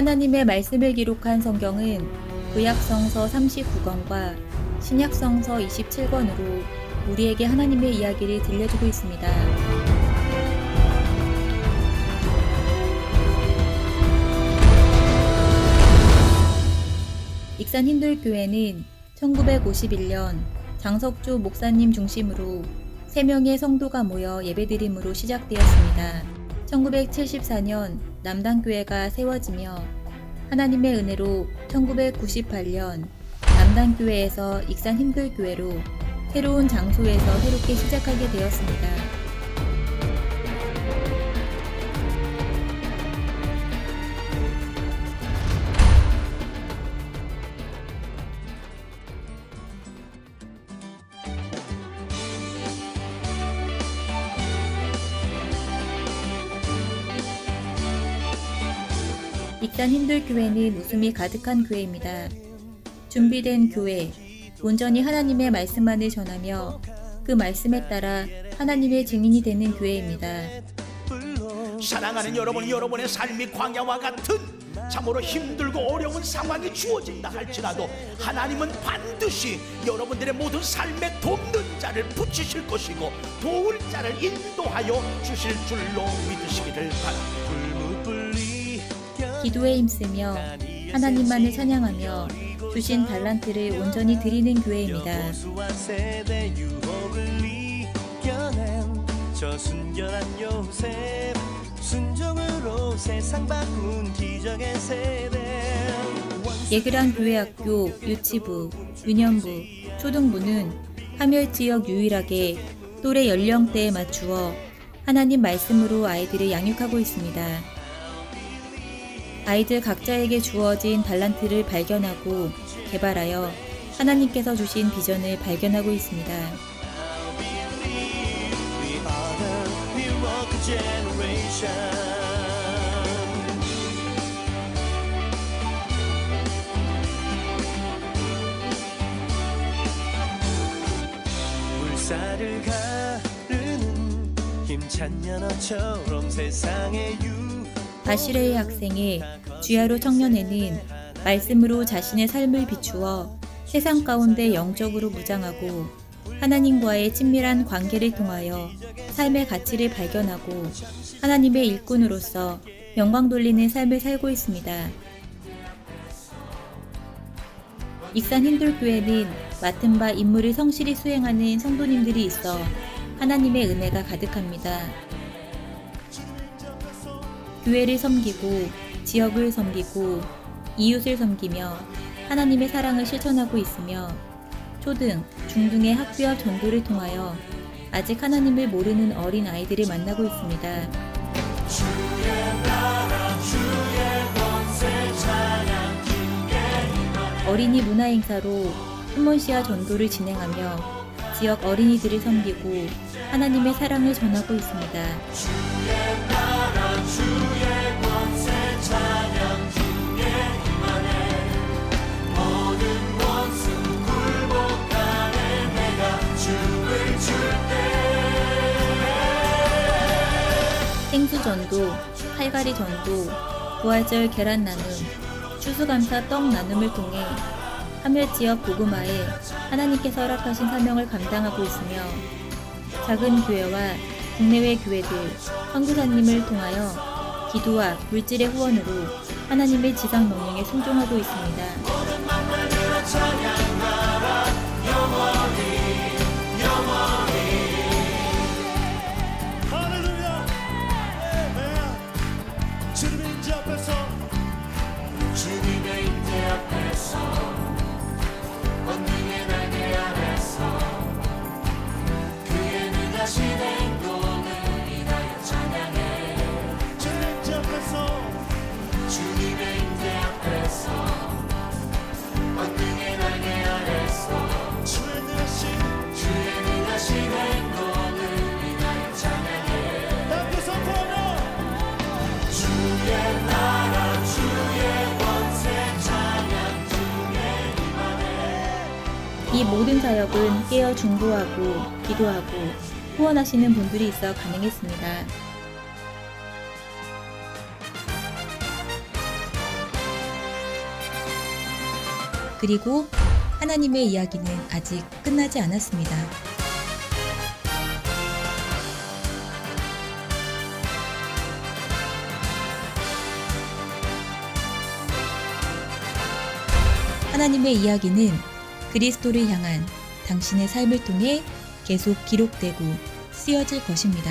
하나님의 말씀을 기록한 성경은 구약성서 39권과 신약성서 27권으로 우리에게 하나님의 이야기를 들려주고 있습니다. 익산 힌들교회는 1951년 장석주 목사님 중심으로 3명의 성도가 모여 예배드림으로 시작되었습니다. 1974년 남당교회가 세워지며 하나님의 은혜로 1998년 남당교회에서 익산 힘들교회로 새로운 장소에서 새롭게 시작하게 되었습니다. 익산 힘들교회는 웃음이 가득한 교회입니다. 준비된 교회, 온전히 하나님의 말씀만을 전하며 그 말씀에 따라 하나님의 증인이 되는 교회입니다. 사랑하는 여러분, 여러분의 삶이 광야와 같은 참으로 힘들고 어려운 상황이 주어진다 할지라도 하나님은 반드시 여러분들의 모든 삶에 돕는 자를 붙이실 것이고 도울 자를 인도하여 주실 줄로 믿으시기를 바랍니다. 기도에 힘쓰며 하나님만을 찬양하며 주신 달란트를 온전히 드리는 교회입니다. 예그란 교회학교 유치부, 유년부, 초등부는 함열 지역 유일하게 또래 연령대에 맞추어 하나님 말씀으로 아이들을 양육하고 있습니다. 아이들 각자에게 주어진 달란트를 발견하고 개발하여 하나님께서 주신 비전을 발견하고 있습니다. 물살을 가르는 힘찬 연어처럼 세상의 유 바시레의 학생의 주야로 청년에는 말씀으로 자신의 삶을 비추어 세상 가운데 영적으로 무장하고 하나님과의 친밀한 관계를 통하여 삶의 가치를 발견하고 하나님의 일꾼으로서 영광 돌리는 삶을 살고 있습니다. 익산 힌돌교회는 맡은 바 임무를 성실히 수행하는 성도님들이 있어 하나님의 은혜가 가득합니다. 교회를 섬기고 지역을 섬기고 이웃을 섬기며 하나님의 사랑을 실천하고 있으며 초등, 중등의 학교 앞 전도를 통하여 아직 하나님을 모르는 어린 아이들을 만나고 있습니다. 어린이 문화 행사로 휴먼시아 전도를 진행하며 지역 어린이들을 섬기고 하나님의 사랑을 전하고 있습니다. 생수전도, 칼갈이 전도, 부활절 계란 나눔, 추수감사 떡 나눔을 통해 하멜 지역 고구마에 하나님께서 허락하신 사명을 감당하고 있으며 작은 교회와 국내외 교회들, 선교사님을 통하여 기도와 물질의 후원으로 하나님의 지상 명령에 순종하고 있습니다. 이 모든 사역은 깨어 중보하고 기도하고 후원하시는 분들이 있어 가능했습니다. 그리고 하나님의 이야기는 아직 끝나지 않았습니다. 하나님의 이야기는 그리스도를 향한 당신의 삶을 통해 계속 기록되고 쓰여질 것입니다.